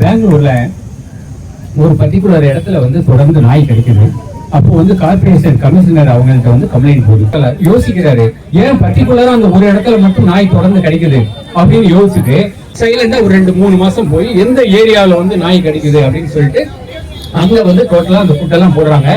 பெங்களூர்ல ஒரு பர்டிகுலர் இடத்துல வந்து தொடர்ந்து நாய் கிடைக்குது. அப்போ வந்து கார்பரேஷன் கமிஷனர் அவங்கள்ட்ட வந்து கம்ப்ளைண்ட் போகுது. யோசிக்கிறாரு ஏன் பர்டிகுலரா அந்த ஒரு இடத்துல மட்டும் நாய் தொடர்ந்து கிடைக்குது? அப்படின்னு யோசிச்சுட்டு சைலண்டா ஒரு ரெண்டு மூணு மாசம் போய் எந்த ஏரியால வந்து நாய் கிடைக்குது அப்படின்னு சொல்லிட்டு அங்க வந்து டோட்டலா அந்த ஃபுட் எல்லாம் போடுறாங்க.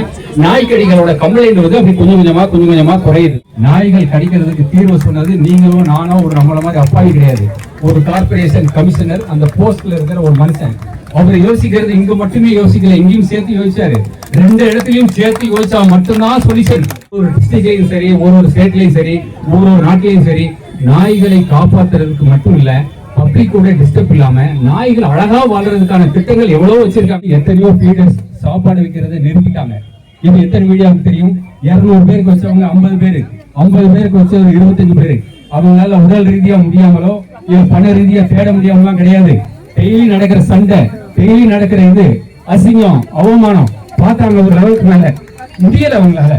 நாய்க்கடிகளோட கம்ப்ளைண்ட் வந்து அப்படி கொஞ்சம் கொஞ்சமா கொஞ்சம் கொஞ்சமா குறையுது. நாய்கள் கடிக்கிறதுக்கு தீர்வு சொன்னது நீங்களும் நானோ ஒரு நம்மள மாதிரி அப்பாவி கிடையாது. ஒரு கார்பரேஷன் கமிஷனர் அந்த போஸ்ட்ல இருக்கிற ஒரு மனுஷன். அவர் யோசிக்கிறது இங்க மட்டுமே யோசிக்கல இங்கேயும் சேர்த்து யோசிச்சாரு. ரெண்டு இடத்துலயும் சேர்த்து யோசிச்சா மட்டும்தான் சொல்யூஷன் ஒரு டிஸ்ட்ரிக்ட்லயும் சரி ஒரு ஒரு ஸ்டேட்லயும் சரி ஒரு ஒரு நாட்டிலையும் சரி நாய்களை காப்பாத்துறதுக்கு மட்டும் இல்லை பப்ளிக் கூட டிஸ்டர்ப் இல்லாம நாய்கள் அழகா வாழ்றதுக்கான திட்டங்கள் எவ்வளவு வச்சிருக்காங்க. எத்தனையோ ஃபீடர்ஸ் சாப்பாடு வைக்கிறதை நிறுத்திட்டாங்க. இது எத்தனை மீடியாவுக்கு தெரியும்? இருநூறு பேருக்கு வச்சவங்க ஐம்பது பேரு. ஐம்பது பேருக்கு வச்சவங்க இருபத்தஞ்சு பேரு. அவங்களால உடல் ரீதியா முடியாமலோ இல்ல பண ரீதியா தேட முடியாமலாம் கிடையாது. டெய்லி நடக்கிற சண்டை டெய்லி நடக்கிற இது அசிங்கம் அவமானம். பார்த்தாங்க ஒரு அளவுக்கு மேல. முடியல அவங்களால.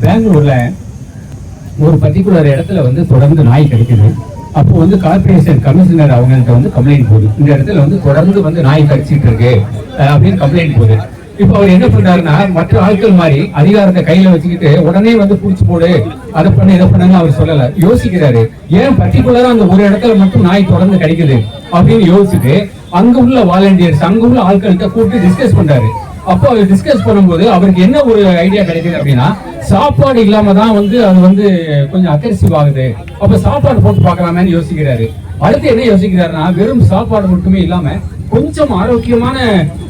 பெங்களூர்ல ஒரு பர்டிகுலர் இடத்துல வந்து தொடர்ந்து நாய் கிடைக்குது. அப்போ வந்து கார்பரேஷன் கமிஷனர் அவங்கள்ட்ட வந்து கம்ப்ளைண்ட் போகுது. இந்த இடத்துல வந்து தொடர்ந்து வந்து நாய் கடிச்சிட்டு இருக்கு. அப்படின்னு கம்ப்ளைண்ட் போகுது. இப்போ அவர் என்ன பண்றாருன்னா மற்ற ஆட்கள் மாதிரி அதிகாரத்தை கையில வச்சுக்கிட்டு உடனே வந்து புடிச்சு போடு அதை பண்ணு இதை பண்ணுன்னு அவர் சொல்லல. யோசிக்கிறாரு. ஏன் பர்டிகுலரா அந்த ஒரு இடத்துல மட்டும் நாய் தொடர்ந்து கிடைக்குது? அப்படின்னு யோசிச்சுட்டு அங்க உள்ள வாலண்டியர்ஸ் அங்க உள்ள ஆட்கள்கிட்ட கூப்பிட்டு டிஸ்கஸ் பண்றாரு. அப்போ அவர் டிஸ்கஸ் பண்ணும்போது அவருக்கு என்ன ஒரு ஐடியா கிடைக்குது அப்படின்னா சாப்பாடு இல்லாம தான் வந்து அது வந்து கொஞ்சம் அக்ரெசிவ் ஆகுது. அப்ப சாப்பாடு போட்டு பார்க்கலாமேன்னு யோசிக்கிறாரு. அடுத்து என்ன யோசிக்கிறாருன்னா வெறும் சாப்பாடு மட்டுமே இல்லாம கொஞ்சம் ஆரோக்கியமான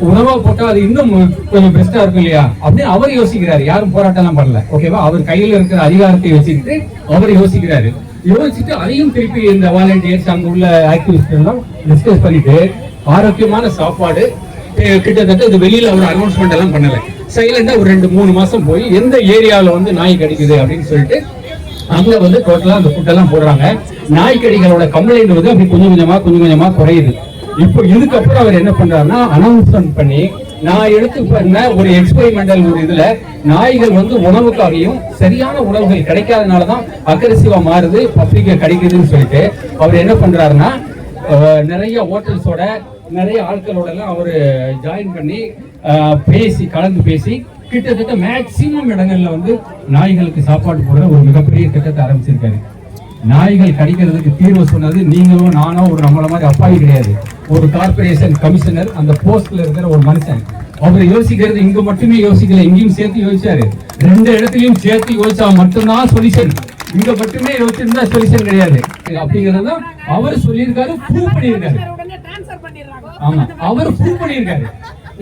உணவா போட்டா அது இன்னும் கொஞ்சம் பெஸ்டா இருக்கும் இல்லையா? அப்படின்னு அவர் யோசிக்கிறாரு. யாரும் போராட்டம் எல்லாம் பண்ணல ஓகேவா அவர் கையில இருக்கிற அதிகாரத்தை வச்சுக்கிட்டு அவர் யோசிக்கிறாரு. யோசிச்சுட்டு அதையும் திருப்பி இந்த வாலண்டியர்ஸ் அங்க உள்ள ஆக்டிவிஸ்ட் எல்லாம் டிஸ்கஸ் பண்ணிட்டு ஆரோக்கியமான சாப்பாடு கிட்டத்தட்ட இது வெளியில அவர் அனௌன்ஸ்மெண்ட் எல்லாம் பண்ணல. சைலண்டா ஒரு ரெண்டு மூணு மாசம் போய் எந்த ஏரியால வந்து நாய் கடிக்குது அப்படின்னு சொல்லிட்டு அங்க வந்து டோட்டலா அந்த ஃபுட் எல்லாம் போடுறாங்க. நாய்க்கடிகளோட கம்ப்ளைண்ட் வந்து அப்படி கொஞ்சம் கொஞ்சமா கொஞ்சம் கொஞ்சமா குறையுது. இப்போ இதுக்கப்புறம் அவர் என்ன பண்றாருன்னா அனௌன்ஸ்மெண்ட் பண்ணி நான் எடுத்து பண்ண ஒரு எக்ஸ்பெரிமெண்டல் ஒரு இதுல நாய்கள் வந்து உணவுக்காகவும் சரியான உணவுகள் கிடைக்காதனாலதான் அக்ரெசிவா மாறுது பப்ளிக்க கிடைக்குதுன்னு சொல்லிட்டு அவர் என்ன பண்றாருன்னா நிறைய ஹோட்டல்ஸோட நிறைய ஆட்களோட எல்லாம் அவரு ஜாயின் பண்ணி பேசி கலந்து பேசி கிட்டத்தட்ட மேக்சிமம் இடங்கள்ல வந்து நாய்களுக்கு சாப்பாடு போடுற ஒரு மிகப்பெரிய திட்டத்தை ஆரம்பிச்சிருக்காரு. நாய்கள் கடிக்கிறதுக்கு தீர்வு சொன்னது நீங்களும் நானோ ஒரு நம்மள மாதிரி அப்பாயி கிடையாது. ஒரு கார்பரேஷன் கமிஷனர் அந்த போஸ்ட்ல இருக்கிற ஒரு மனுஷன். அவர் யோசிக்கிறது இங்க மட்டுமே யோசிக்கல இங்கேயும் சேர்த்து யோசிச்சாரு. ரெண்டு இடத்துலயும் சேர்த்து யோசிச்சா மட்டும்தான் சொல்யூஷன் இங்க மட்டுமே யோசிச்சிருந்தா சொல்யூஷன் கிடையாது. அப்படிங்கறத அவர் சொல்லியிருக்காரு ப்ரூவ் பண்ணியிருக்காரு. ஆமா அவர் ப்ரூவ் பண்ணியிருக்காரு.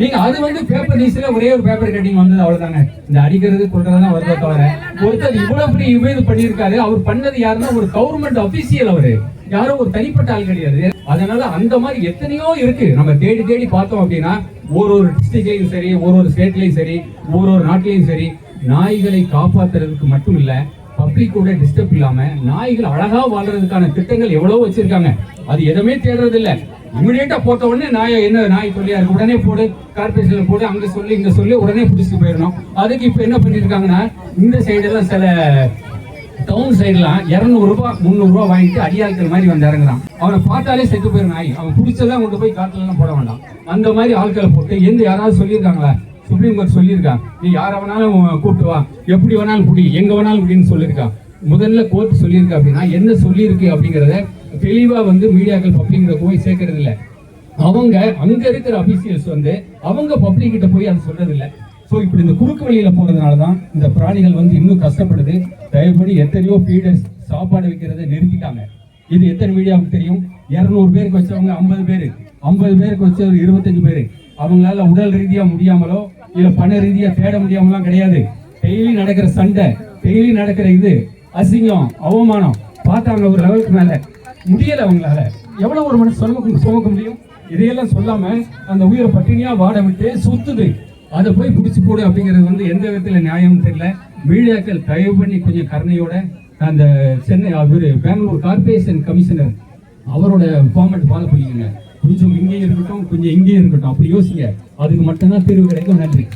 நீங்க அது வந்து பேப்பர் நியூஸ்ல ஒரே ஒரு பேப்பர் கட்டிங் வந்தது அவ்வளவுதாங்க. இந்த அடிக்கிறது கொள்றதுதான் வருதே தவிர ஒருத்தர் இவ்வளவு பெரிய இமேஜ் பண்ணியிருக்காரு. அவர் பண்ணது யாருன்னா ஒரு கவர்மெண்ட் அபிஷியல் அவரு. யாரும் ஒரு தனிப்பட்ட ஆள் கிடையாது. அதனால அந்த மாதிரி எத்தனையோ இருக்கு. நம்ம தேடி தேடி பார்த்தோம் அப்படின்னா ஒரு ஒரு டிஸ்ட்ரிக்ட்லயும் சரி ஒரு ஒரு ஸ்டேட்லயும் சரி ஒரு ஒரு நாட்டிலையும் சரி நாய்களை காப்பாத்துறதுக்கு மட்டும் இல்லை பப்ளிக்கோட டிஸ்டர்ப் இல்லாம நாய்கள் அழகா வாழ்றதுக்கான திட்டங்கள் எவ்வளவு வச்சிருக்காங்க. அது எதுவுமே தேடுறது இல்ல இமிடியேட்டா போட்ட உடனே நாய் என்ன நாய் தொல்லியா இருக்கு? உடனே போடு கார்பரேஷன்ல போடு அங்க சொல்லி இங்க சொல்லி உடனே பிடிச்சிட்டு போயிடணும். அதுக்கு இப்ப என்ன பண்ணிருக்காங்கன்னா இந்த சைடு எல்லாம் சில டவுன் சைட்லாம் இரநூறு ரூபாய் முந்நூறு ரூபாய் வாங்கிட்டு அடியாட்கள் மாதிரி வந்து இறங்குறான் அவனை பார்த்தாலே செத்து போயிடும் நாய். அவன் பிடிச்சதான் கொண்டு போய் காட்டுல போட வேண்டாம். அந்த மாதிரி ஆட்களை போட்டு எந்த யாராவது சொல்லியிருக்காங்களா? சுப்ரீம் கோர்ட் சொல்லியிருக்கான் நீ யாரை வேணாலும் கூப்பிட்டு வா. எப்படி வேணாலும் குடி எங்கே வேணாலும் குடின்னு சொல்லியிருக்கான் முதல்ல கோர்ட் சொல்லியிருக்கு அப்படின்னா என்ன சொல்லியிருக்கு அப்படிங்கிறத தெளிவாக வந்து மீடியாக்கள் பப்ளிக்கிட்ட போய் சேர்க்கறது இல்லை. அவங்க அங்க இருக்கிற அபிஷியல்ஸ் வந்து அவங்க பப்ளிக் கிட்ட போய் அதை சொல்றது இல்லை. ஸோ இப்படி இந்த குறுக்கு வழியில போறதுனால தான் இந்த பிராணிகள் வந்து இன்னும் கஷ்டப்படுது. தயவுபடி எத்தனையோ ஃபீடர்ஸ் சாப்பாடு வைக்கிறதை நிறுத்திட்டாங்க. இது எத்தனை மீடியாவுக்கு தெரியும்? இரநூறு பேருக்கு வச்சவங்க ஐம்பது பேர். ஐம்பது பேருக்கு வச்ச ஒரு இருபத்தஞ்சு பேர். அவங்களால உடல் ரீதியாக முடியாமலோ இல்ல பண ரீதியா தேட முடியாமலாம் கிடையாது. டெய்லி நடக்கிற சண்டை டெய்லி நடக்கிற இது அசிங்கம் அவமானம் பார்த்தாங்க ஒரு லெவலுக்கு மேல. முடியல அவங்களால. எவ்வளவு ஒரு மனுஷன் சுமக்க சுமக்க முடியும்? இதையெல்லாம் சொல்லாம அந்த உயிரை பட்டினியா வாட விட்டு சுத்துது. அதை போய் பிடிச்சி போடு அப்படிங்கிறது வந்து எந்த விதத்துல நியாயம் தெரியல. மீடியாக்கள் தயவு பண்ணி கொஞ்சம் கருணையோட அந்த சென்னை அவரு பெங்களூர் கார்பரேஷன் கமிஷனர் அவரோட ஃபார்மேட் ஃபாலோ பண்ணிக்கோங்க. கொஞ்சம் எங்கேயும் இருக்கட்டும் இருக்கட்டும். அப்படி யோசிங்க. அதுக்கு மட்டும்தான் தீர்வு கிடைக்கும். நன்றி.